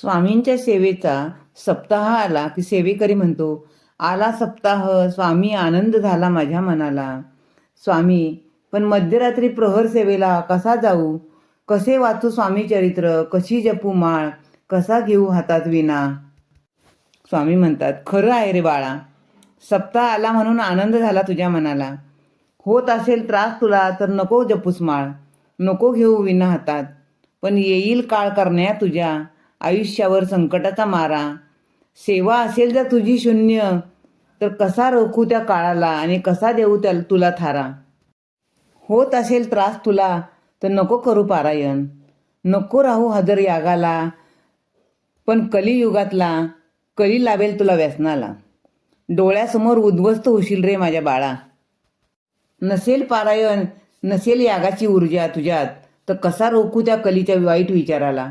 स्वामींच्या सेवेचा सप्ताह आला की सेवेकरी म्हणतो आला सप्ताह स्वामी आनंद झाला माझ्या मनाला. स्वामी पण मध्यरात्री प्रहर सेवेला कसा जाऊ? कसे वाचू स्वामी चरित्र? कशी जपू माळ? कसा घेऊ हातात विना स्वामी म्हणतात खरं आहे रे बाळा सप्ताह आला म्हणून आनंद झाला तुझ्या मनाला. होत असेल त्रास तुला तर नको जपूस माळ. नको घेऊ विना हातात. पण येईल काळ करण्या तुझ्या. आयुष्यावर संकटाचा मारा. सेवा असेल तर तुझी शून्य. तर कसा रोखू त्या काळाला आणि कसा देऊ त्या तुला थारा? होत असेल त्रास तुला तर नको करू पारायण. नको राहू हजर यागाला पण कलियुगातला कली लावेल तुला व्यसनाला. डोळ्यासमोर उद्ध्वस्त होशील रे माझ्या बाळा. नसेल पारायण नसेल यागाची ऊर्जा तुझ्यात तर कसा रोखू त्या कलीच्या वाईट विचाराला?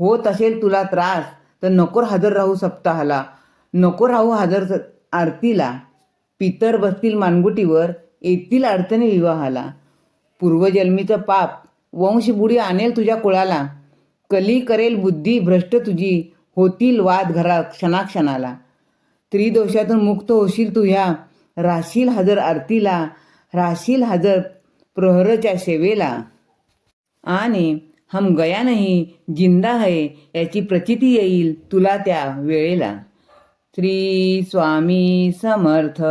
होत असेल तुला त्रास तर नको हजर राहू सप्ताहाला. नको राहू हजर स- आरतीला. पितर बसतील मानगुटीवर येतील अडचणी विवाहाला. पूर्वजन्मीचं पाप वंशबुडी आणेल तुझ्या कुळाला. कली करेल बुद्धी भ्रष्ट तुझी होतील वाद घरा क्षणाक्षणाला. त्रिदोषातून मुक्त होशील तू ह्या राशील हजर आरतीला राशील हजर प्रहरच्या सेवेला. आणि हम गया नाही जिंदा है याची प्रचिती येईल तुला त्या वेळेला. श्री स्वामी समर्थ.